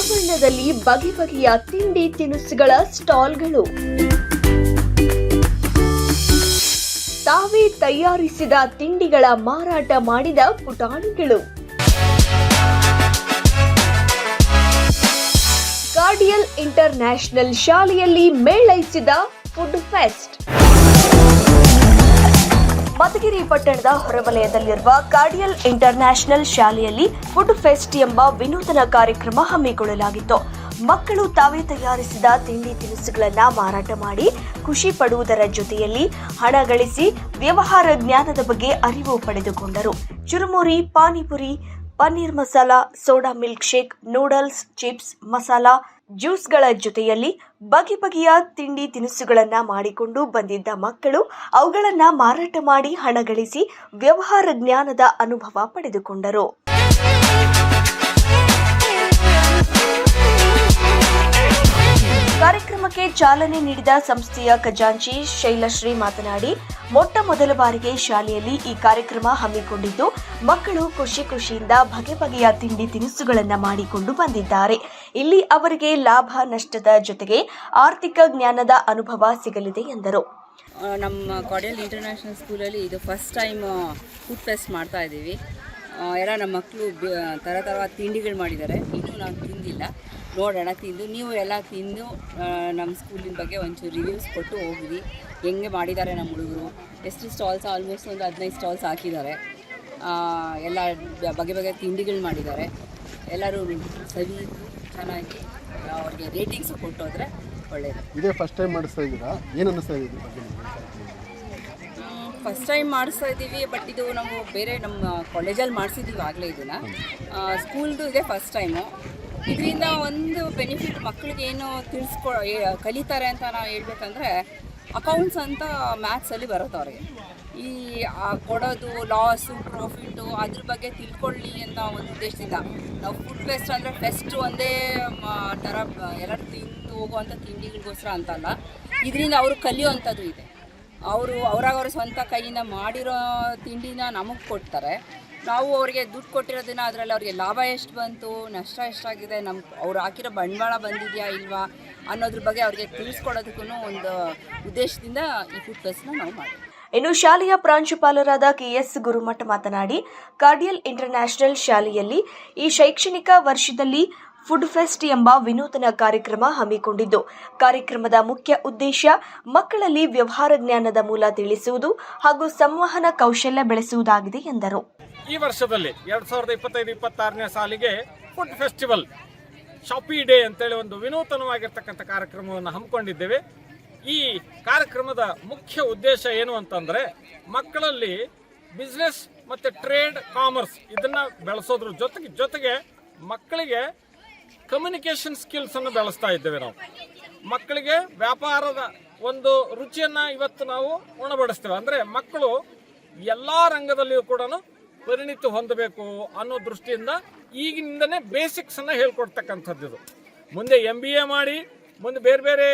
ಆವರಣದಲ್ಲಿ ಬಗೆ ಬಗೆಯ ತಿಂಡಿ ತಿನಿಸುಗಳ ಸ್ಟಾಲ್ಗಳು. ತಾವೇ ತಯಾರಿಸಿದ ತಿಂಡಿಗಳ ಮಾರಾಟ ಮಾಡಿದ ಪುಟಾಣಿಗಳು. ಕಾರ್ಡಿಯಲ್ ಇಂಟರ್ ನ್ಯಾಷನಲ್ ಶಾಲೆಯಲ್ಲಿ ಮೇಳೈಸಿದ ಫುಡ್ ಫೆಸ್ಟ್. ಮಧುಗಿರಿ ಪಟ್ಟಣದ ಹೊರವಲಯದಲ್ಲಿರುವ ಕಾರ್ಡಿಯಲ್ ಇಂಟರ್ನ್ಯಾಷನಲ್ ಶಾಲೆಯಲ್ಲಿ ಫುಡ್ ಫೆಸ್ಟ್ ಎಂಬ ವಿನೂತನ ಕಾರ್ಯಕ್ರಮ ಹಮ್ಮಿಕೊಳ್ಳಲಾಗಿತ್ತು. ಮಕ್ಕಳು ತಾವೇ ತಯಾರಿಸಿದ ತಿಂಡಿ ತಿನಿಸುಗಳನ್ನು ಮಾರಾಟ ಮಾಡಿ ಖುಷಿ ಪಡುವುದರ ಜೊತೆಯಲ್ಲಿ ಹಣ ಗಳಿಸಿ ವ್ಯವಹಾರ ಜ್ಞಾನದ ಬಗ್ಗೆ ಅರಿವು ಪಡೆದುಕೊಂಡರು. Churumuri, panipuri paneer masala, soda milk shake, noodles, chips, masala, ಜ್ಯೂಸ್ಗಳ ಜೊತೆಯಲ್ಲಿ ಬಗೆ ಬಗೆಯ ತಿಂಡಿ ತಿನಿಸುಗಳನ್ನ ಮಾಡಿಕೊಂಡು ಬಂದಿದ್ದ ಮಕ್ಕಳು ಅವುಗಳನ್ನ ಮಾರಾಟ ಮಾಡಿ ಹಣ ಗಳಿಸಿ ವ್ಯವಹಾರ ಜ್ಞಾನದ ಅನುಭವ ಪಡೆದುಕೊಂಡರು. ಚಾಲನೆ ನೀಡಿದ ಸಂಸ್ಥೆಯ ಖಜಾಂಚಿ ಶೈಲಶ್ರೀ ಮಾತನಾಡಿ, ಮೊಟ್ಟ ಮೊದಲ ಬಾರಿಗೆ ಶಾಲೆಯಲ್ಲಿ ಈ ಕಾರ್ಯಕ್ರಮ ಹಮ್ಮಿಕೊಂಡಿದ್ದು, ಮಕ್ಕಳು ಖುಷಿ ಖುಷಿಯಿಂದ ಬಗೆ ಬಗೆಯ ತಿಂಡಿ ತಿನಿಸುಗಳನ್ನು ಮಾಡಿಕೊಂಡು ಬಂದಿದ್ದಾರೆ. ಇಲ್ಲಿ ಅವರಿಗೆ ಲಾಭ ನಷ್ಟದ ಜೊತೆಗೆ ಆರ್ಥಿಕ ಜ್ಞಾನದ ಅನುಭವ ಸಿಗಲಿದೆ ಎಂದರು. ನಮ್ಮ ಕಾಡಿಯಲ್ ಇಂಟರ್ನ್ಯಾಷನಲ್ ಸ್ಕೂಲಲ್ಲಿ ಇದು ಫಸ್ಟ್ ಟೈಮ್ ಫುಡ್ ಫೆಸ್ಟ್ ಮಾಡ್ತಾ ಇದ್ದೀವಿ. ಎಲ್ಲ ನಮ್ಮ ಮಕ್ಕಳು ಥರ ಥರ ತಿಂಡಿಗಳು ಮಾಡಿದ್ದಾರೆ. ಇನ್ನೂ ನಾವು ತಿಂದಿಲ್ಲ. ನೋಡೋಣ ತಿಂದು ನೀವು ಎಲ್ಲ ತಿಂದು ನಮ್ಮ ಸ್ಕೂಲಿನ ಬಗ್ಗೆ ಒಂಚೂರು ರಿವ್ಯೂಸ್ ಕೊಟ್ಟು ಹೋಗಿರಿ. ಹೆಂಗೆ ಮಾಡಿದ್ದಾರೆ ನಮ್ಮ ಹುಡುಗರು. ಎಷ್ಟು ಸ್ಟಾಲ್ಸ್ ಆಲ್ಮೋಸ್ಟ್ ಒಂದು ಹದಿನೈದು ಸ್ಟಾಲ್ಸ್ ಹಾಕಿದ್ದಾರೆ. ಎಲ್ಲ ಬಗೆ ಬಗೆ ತಿಂಡಿಗಳು ಮಾಡಿದ್ದಾರೆ. ಎಲ್ಲರೂ ಸರಿ ಚೆನ್ನಾಗಿ ಅವ್ರಿಗೆ ರೇಟಿಂಗ್ಸು ಕೊಟ್ಟೋದ್ರೆ ಒಳ್ಳೆಯದು ಇದೇ ಫಸ್ಟ್ ಟೈಮ್ ಮಾಡಿಸ್ತಾ ಇದ್ದೀರಾ? ಏನು ಅನ್ನಿಸ್ತಾ ಇದೆ? ಫಸ್ಟ್ ಟೈಮ್ ಮಾಡಿಸ್ತಾ ಇದ್ದೀವಿ ಬಟ್ ಇದು ನಾವು ಬೇರೆ ನಮ್ಮ ಕಾಲೇಜಲ್ಲಿ ಮಾಡಿಸಿದ್ದೀವಿ ಆಗಲೇ ಇದನ್ನು ಸ್ಕೂಲ್ದು ಇದೆ ಫಸ್ಟ್ ಟೈಮು ಇದರಿಂದ ಒಂದು ಬೆನಿಫಿಟ್ ಮಕ್ಕಳಿಗೆ ಏನು ತಿಳಿಸ್ಕೊ ಕಲಿತಾರೆ ಅಂತ ನಾವು ಹೇಳ್ಬೇಕಂದ್ರೆ ಅಕೌಂಟ್ಸ್ ಅಂತ ಮ್ಯಾಥ್ಸಲ್ಲಿ ಬರುತ್ತೆ ಅವ್ರಿಗೆ. ಈ ಕೊಡೋದು ಲಾಸು ಪ್ರಾಫಿಟ್ಟು ಅದ್ರ ಬಗ್ಗೆ ತಿಳ್ಕೊಳ್ಳಿ ಅಂತ ಒಂದು ಉದ್ದೇಶದಿಂದ. ನಾವು ಫುಡ್ ಫೆಸ್ಟ್ ಅಂದರೆ ಫೆಸ್ಟ್ ಒಂದೇ ಥರ ಎಲ್ಲರೂ ತಿಂದು ಹೋಗುವಂಥ ತಿಂಡಿಗಳಿಗೋಸ್ಕರ ಅಂತಲ್ಲ. ಇದರಿಂದ ಅವರು ಕಲಿಯುವಂಥದ್ದು ಇದೆ. ಅವರು ಅವರಾಗವ್ರ ಸ್ವಂತ ಕೈಯಿಂದ ಮಾಡಿರೋ ತಿಂಡಿನ ನಮಗೆ ಕೊಡ್ತಾರೆ. ನಾವು ಅವ್ರಿಗೆ ದುಡ್ಡು ಕೊಟ್ಟಿರೋದನ್ನ ಅದರಲ್ಲಿ ಅವ್ರಿಗೆ ಲಾಭ ಎಷ್ಟು ಬಂತು, ನಷ್ಟ ಎಷ್ಟಾಗಿದೆ ನಮ್ಮ ಅವ್ರು ಹಾಕಿರೋ ಬಂಡವಾಳ ಬಂದಿದೆಯಾ ಇಲ್ವಾ ಅನ್ನೋದ್ರ ಬಗ್ಗೆ ಅವ್ರಿಗೆ ತಿಳಿಸ್ಕೊಡೋದಕ್ಕೂ ಒಂದು ಉದ್ದೇಶದಿಂದ ಈ ಫುಡ್ ಫೆಸ್ಟ್ನ ನಾವು ಮಾಡ್ತೀವಿ ಇನ್ನು ಶಾಲೆಯ ಪ್ರಾಂಶುಪಾಲರಾದ ಕೆಎಸ್ ಗುರುಮಠ ಮಾತನಾಡಿ, ಕಾರ್ಡಿಯಲ್ ಇಂಟರ್ನ್ಯಾಷನಲ್ ಶಾಲೆಯಲ್ಲಿ ಈ ಶೈಕ್ಷಣಿಕ ವರ್ಷದಲ್ಲಿ ಫುಡ್ ಫೆಸ್ಟ್ ಎಂಬ ವಿನೂತನ ಕಾರ್ಯಕ್ರಮ ಹಮ್ಮಿಕೊಂಡಿದ್ದು. ಕಾರ್ಯಕ್ರಮದ ಮುಖ್ಯ ಉದ್ದೇಶ ಮಕ್ಕಳಲ್ಲಿ ವ್ಯವಹಾರ ಜ್ಞಾನದ ಮೂಲ ತಿಳಿಸುವುದು ಹಾಗೂ ಸಂವಹನ ಕೌಶಲ್ಯ ಬೆಳೆಸುವುದಾಗಿದೆ ಎಂದರು. ಈ ವರ್ಷದಲ್ಲಿ ಎರಡ್ ಸಾವಿರದ ಇಪ್ಪತ್ತೈದು, ಇಪ್ಪತ್ತಾರನೇ ಸಾಲಿಗೆ ಫುಡ್ ಫೆಸ್ಟಿವಲ್ ಶಾಪಿ ಡೇ ಅಂತೇಳಿ ಒಂದು ವಿನೂತನವಾಗಿರ್ತಕ್ಕಂಥ ಕಾರ್ಯಕ್ರಮವನ್ನು ಹಮ್ಮಿಕೊಂಡಿದ್ದೇವೆ. ಈ ಕಾರ್ಯಕ್ರಮದ ಮುಖ್ಯ ಉದ್ದೇಶ ಏನು ಅಂತಂದ್ರೆ ಮಕ್ಕಳಲ್ಲಿ ಬಿಸ್ನೆಸ್ ಮತ್ತೆ ಟ್ರೇಡ್ ಕಾಮರ್ಸ್ ಇದನ್ನ ಬೆಳೆಸೋದ್ರ ಜೊತೆಗೆ ಜೊತೆಗೆ ಮಕ್ಕಳಿಗೆ ಕಮ್ಯುನಿಕೇಷನ್ ಸ್ಕಿಲ್ಸ್ ಅನ್ನು ಬೆಳೆಸ್ತಾ ಇದ್ದೇವೆ ನಾವು. ಮಕ್ಕಳಿಗೆ ವ್ಯಾಪಾರದ ಒಂದು ರುಚಿಯನ್ನ ಇವತ್ತು ನಾವು ಉಣಬಡಿಸ್ತೇವೆ. ಅಂದ್ರೆ ಮಕ್ಕಳು ಎಲ್ಲಾ ರಂಗದಲ್ಲಿಯೂ ಕೂಡ ಪರಿಣಿತಿ ಹೊಂದಬೇಕು ಅನ್ನೋ ದೃಷ್ಟಿಯಿಂದ ಈಗಿನಿಂದನೇ ಬೇಸಿಕ್ಸ್ ಅನ್ನ ಹೇಳ್ಕೊಡ್ತಕ್ಕಂಥದ್ದು ಇದು. ಮುಂದೆ ಎಂ ಬಿ ಎ ಮಾಡಿ, ಮುಂದೆ ಬೇರೆ ಬೇರೆ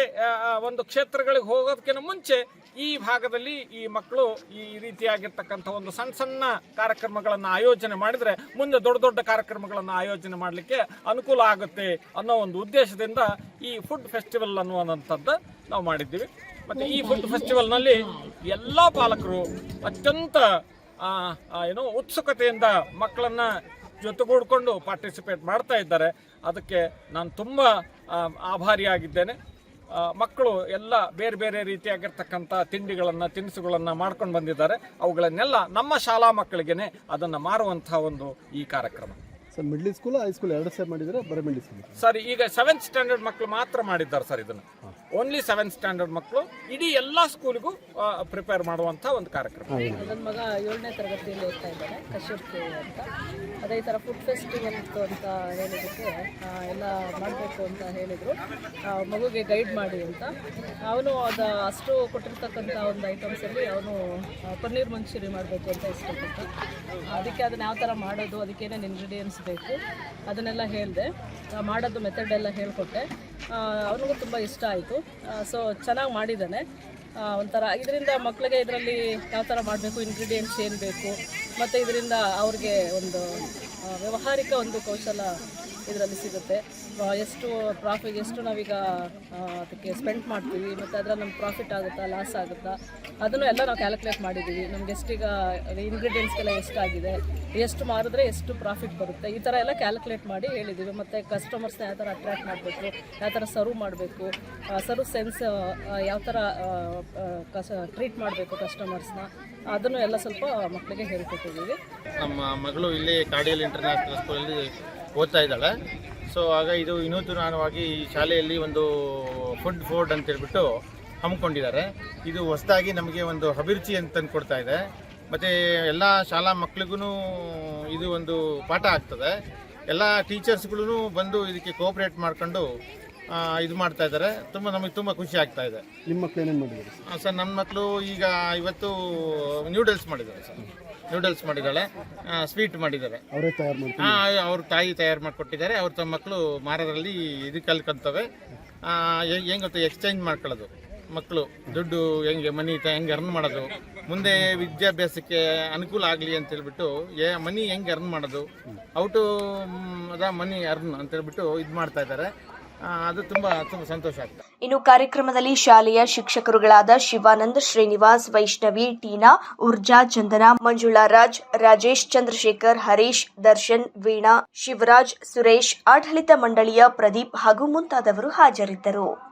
ಒಂದು ಕ್ಷೇತ್ರಗಳಿಗೆ ಹೋಗೋದಕ್ಕಿಂತ ಮುಂಚೆ ಈ ಭಾಗದಲ್ಲಿ ಈ ಮಕ್ಕಳು ಈ ರೀತಿಯಾಗಿರ್ತಕ್ಕಂಥ ಒಂದು ಸಣ್ಣ ಸಣ್ಣ ಕಾರ್ಯಕ್ರಮಗಳನ್ನು ಆಯೋಜನೆ ಮಾಡಿದರೆ ಮುಂದೆ ದೊಡ್ಡ ದೊಡ್ಡ ಕಾರ್ಯಕ್ರಮಗಳನ್ನು ಆಯೋಜನೆ ಮಾಡಲಿಕ್ಕೆ ಅನುಕೂಲ ಆಗುತ್ತೆ ಅನ್ನೋ ಒಂದು ಉದ್ದೇಶದಿಂದ ಈ ಫುಡ್ ಫೆಸ್ಟಿವಲ್ ಅನ್ನುವಂಥದ್ದು ನಾವು ಮಾಡಿದ್ದೀವಿ. ಮತ್ತು ಈ ಫುಡ್ ಫೆಸ್ಟಿವಲ್ನಲ್ಲಿ ಎಲ್ಲ ಪಾಲಕರು ಅತ್ಯಂತ ಏನೋ ಉತ್ಸುಕತೆಯಿಂದ ಮಕ್ಕಳನ್ನ ಜೊತೆಗೂಡಿಕೊಂಡು ಪಾರ್ಟಿಸಿಪೇಟ್ ಮಾಡ್ತಾ ಇದ್ದಾರೆ. ಅದಕ್ಕೆ ನಾನು ತುಂಬ ಆಭಾರಿಯಾಗಿದ್ದೇನೆ. ಮಕ್ಕಳು ಎಲ್ಲ ಬೇರೆ ಬೇರೆ ರೀತಿಯಾಗಿರ್ತಕ್ಕಂಥ ತಿಂಡಿಗಳನ್ನು, ತಿನಿಸುಗಳನ್ನು ಮಾಡ್ಕೊಂಡು ಬಂದಿದ್ದಾರೆ. ಅವುಗಳನ್ನೆಲ್ಲ ನಮ್ಮ ಶಾಲಾ ಮಕ್ಕಳಿಗೇ ಅದನ್ನು ಮಾರುವಂಥ ಒಂದು ಈ ಕಾರ್ಯಕ್ರಮ. ಸರ್ ಮಿಡ್ಲ್ ಸ್ಕೂಲ್ ಹೈಸ್ಕೂಲ್ ಎರಡು ಸೇರ್ ಮಾಡಿದ್ರೆ ಬರೀ ಮಿಡ್ಲ್ ಸ್ಕೂಲ್ ಸರ್ ಈಗ ಸೆವೆಂತ್ ಸ್ಟ್ಯಾಂಡರ್ಡ್ ಮಕ್ಕಳು ಮಾತ್ರ ಮಾಡಿದ್ದಾರೆ ಸರ್ ಇದನ್ನು. ಓನ್ಲಿ ಸೆವೆಂತ್ ಸ್ಟ್ಯಾಂಡರ್ಡ್ ಮಕ್ಕಳು ಇಡೀ ಎಲ್ಲ ಸ್ಕೂಲ್ಗೂ ಪ್ರಿಪೇರ್ ಮಾಡುವಂಥ ಒಂದು ಕಾರ್ಯಕ್ರಮ. ನನ್ನ ಮಗ ಏಳನೇ ತರಗತಿಯಲ್ಲಿ ಓದ್ತಾ ಇದ್ದಾನೆ ಕಶ್ಯಪ್ ಅಂತ. ಅದೇ ಥರ ಫುಡ್ ಫೆಸ್ಟಿವಲ್ ಇತ್ತು ಅಂತ ಹೇಳಿದ್ದಕ್ಕೆ ಎಲ್ಲ ಮಾಡಬೇಕು ಅಂತ ಹೇಳಿದರು. ಮಗುಗೆ ಗೈಡ್ ಮಾಡಿ ಅಂತ. ಅವನು ಅದು ಅಷ್ಟು ಕೊಟ್ಟಿರ್ತಕ್ಕಂಥ ಒಂದು ಐಟಮ್ಸಲ್ಲಿ ಅವನು ಪನ್ನೀರ್ ಮಂಚೂರಿ ಮಾಡಬೇಕು ಅಂತ ಇಷ್ಟಪಟ್ಟು. ಅದಕ್ಕೆ ಅದನ್ನ ಯಾವ ಥರ ಮಾಡೋದು ಅದಕ್ಕೇನೇನು ಇಂಗ್ರೀಡಿಯೆಂಟ್ಸ್ ಬೇಕು ಅದನ್ನೆಲ್ಲ ಹೇಳಿದೆ. ಮಾಡೋದು ಮೆಥಡ್ ಎಲ್ಲ ಹೇಳಿಕೊಟ್ಟೆ. ಅವ್ರಿಗೂ ತುಂಬ ಇಷ್ಟ ಆಯಿತು. ಸೊ ಚೆನ್ನಾಗಿ ಮಾಡಿದ್ದಾನೆ. ಒಂಥರ ಇದರಿಂದ ಮಕ್ಕಳಿಗೆ ಇದರಲ್ಲಿ ಯಾವ ಥರ ಮಾಡಬೇಕು ಇಂಗ್ರೀಡಿಯೆಂಟ್ಸ್ ಏನು ಬೇಕು, ಮತ್ತು ಇದರಿಂದ ಅವ್ರಿಗೆ ಒಂದು ವ್ಯಾವಹಾರಿಕ ಒಂದು ಕೌಶಲ ಇದರಲ್ಲಿ ಸಿಗುತ್ತೆ. ಎಷ್ಟು ಪ್ರಾಫಿಟ್ ಎಷ್ಟು ನಾವೀಗ ಅದಕ್ಕೆ ಸ್ಪೆಂಡ್ ಮಾಡ್ತೀವಿ, ಮತ್ತು ಅದರ ನಮ್ಗೆ ಪ್ರಾಫಿಟ್ ಆಗುತ್ತಾ ಲಾಸ್ ಆಗುತ್ತಾ, ಅದನ್ನು ಎಲ್ಲ ನಾವು ಕ್ಯಾಲ್ಕುಲೇಟ್ ಮಾಡಿದ್ದೀವಿ. ನಮ್ಗೆ ಎಷ್ಟೀಗ ಇಂಗ್ರೀಡಿಯೆಂಟ್ಸ್ಗೆಲ್ಲ ಎಷ್ಟಾಗಿದೆ, ಎಷ್ಟು ಮಾರಿದ್ರೆ ಎಷ್ಟು ಪ್ರಾಫಿಟ್ ಬರುತ್ತೆ, ಈ ಥರ ಎಲ್ಲ ಕ್ಯಾಲ್ಕುಲೇಟ್ ಮಾಡಿ ಹೇಳಿದ್ದೀವಿ. ಮತ್ತು ಕಸ್ಟಮರ್ಸ್ನ ಯಾವ ಥರ ಅಟ್ರ್ಯಾಕ್ಟ್ ಮಾಡಬೇಕು, ಯಾವ ಥರ ಸರ್ವ್ ಮಾಡಬೇಕು ಸರ್ವ್ ಸೆನ್ಸ್ ಯಾವ ಥರ ಕಸ ಟ್ರೀಟ್ ಮಾಡಬೇಕು ಕಸ್ಟಮರ್ಸ್ನ ಅದನ್ನು ಎಲ್ಲ ಸ್ವಲ್ಪ ಮಕ್ಕಳಿಗೆ ಹೇಳ್ಕೊಟ್ಟಿದ್ದೀವಿ. ನಮ್ಮ ಮಗಳು ಇಲ್ಲಿ ಕಾಡಿಯಲ್ಲಿ ಇಂಟರ್ನ್ಯಾಷನಲ್ ಸ್ಕೂಲಲ್ಲಿ ಓದ್ತಾ ಇದ್ದಾಳೆ. ಸೊ ಆಗ ಇದು ವಿನೂತನವಾಗಿ ಈ ಶಾಲೆಯಲ್ಲಿ ಒಂದು ಫುಡ್ ಫೋರ್ಡ್ ಅಂತ ಹೇಳ್ಬಿಟ್ಟು ಹಮ್ಮಿಕೊಂಡಿದ್ದಾರೆ. ಇದು ಹೊಸದಾಗಿ ನಮಗೆ ಒಂದು ಅಭಿರುಚಿ ಅಂತ ತಂದು ಕೊಡ್ತಾ ಇದೆ. ಮತ್ತು ಎಲ್ಲ ಶಾಲಾ ಮಕ್ಳಿಗೂ ಇದು ಒಂದು ಪಾಠ ಆಗ್ತದೆ. ಎಲ್ಲ ಟೀಚರ್ಸ್ಗಳೂ ಬಂದು ಇದಕ್ಕೆ ಕೋಆಪ್ರೇಟ್ ಮಾಡ್ಕೊಂಡು ಇದು ಮಾಡ್ತಾ ಇದ್ದಾರೆ. ತುಂಬ ನಮಗೆ ತುಂಬ ಖುಷಿ ಆಗ್ತಾ ಇದೆ. ನಿಮ್ಮ ಮಕ್ಳು ಏನೇನು ಮಾಡಿದ್ದಾರೆ? ಸರ್ ನನ್ನ ಮಕ್ಕಳು ಈಗ ಇವತ್ತು ನ್ಯೂಡಲ್ಸ್ ಮಾಡಿದ್ದಾರೆ ಸರ್. ನ್ಯೂಡಲ್ಸ್ ಮಾಡಿದ್ದಾಳೆ. ಸ್ವೀಟ್ ಮಾಡಿದ್ದಾರೆ ಅವರೇ ತಯಾರು ಹಾಂ ಅವ್ರ ತಾಯಿ ತಯಾರು ಮಾಡಿಕೊಟ್ಟಿದ್ದಾರೆ. ಅವ್ರ ತಮ್ಮ ಮಕ್ಕಳು ಮಾರದಲ್ಲಿ ಇದು ಕಲ್ಕೊಂತವೆ. ಹೆಂಗೆ ಗೊತ್ತಾ ಎಕ್ಸ್ಚೇಂಜ್ ಮಾಡ್ಕೊಳ್ಳೋದು. ಮಕ್ಕಳು ದುಡ್ಡು ಹೆಂಗೆ ಮನಿ ಹೆಂಗೆ ಅರ್ನ್ ಮಾಡೋದು. ಮುಂದೆ ವಿದ್ಯಾಭ್ಯಾಸಕ್ಕೆ ಅನುಕೂಲ ಆಗಲಿ ಅಂತ ಹೇಳ್ಬಿಟ್ಟು ಏ ಮನಿ ಹೆಂಗೆ ಅರ್ನ್ ಮಾಡೋದು? ಔಟು ಅದ ಮನಿ ಅರ್ನ್ ಅಂತ ಹೇಳ್ಬಿಟ್ಟು ಇದು ಮಾಡ್ತಾ ಇದ್ದಾರೆ. ಅದು ತುಂಬಾ, ತುಂಬ ಸಂತೋಷ ಆಗ್ತದೆ ಇನ್ನು ಕಾರ್ಯಕ್ರಮದಲ್ಲಿ ಶಾಲೆಯ ಶಿಕ್ಷಕರುಗಳಾದ ಶಿವಾನಂದ್ ಶ್ರೀನಿವಾಸ್, ವೈಷ್ಣವಿ, ಟೀನಾ ಉರ್ಜಾ ಚಂದನ, ಮಂಜುಳಾ ರಾಜ್, ರಾಜೇಶ್ ಚಂದ್ರಶೇಖರ್, ಹರೀಶ್, ದರ್ಶನ್, ವೀಣಾ, ಶಿವರಾಜ್, ಸುರೇಶ್, ಆಡಳಿತ ಮಂಡಳಿಯ ಪ್ರದೀಪ್ ಹಾಗೂ ಮುಂತಾದವರು ಹಾಜರಿದ್ದರು.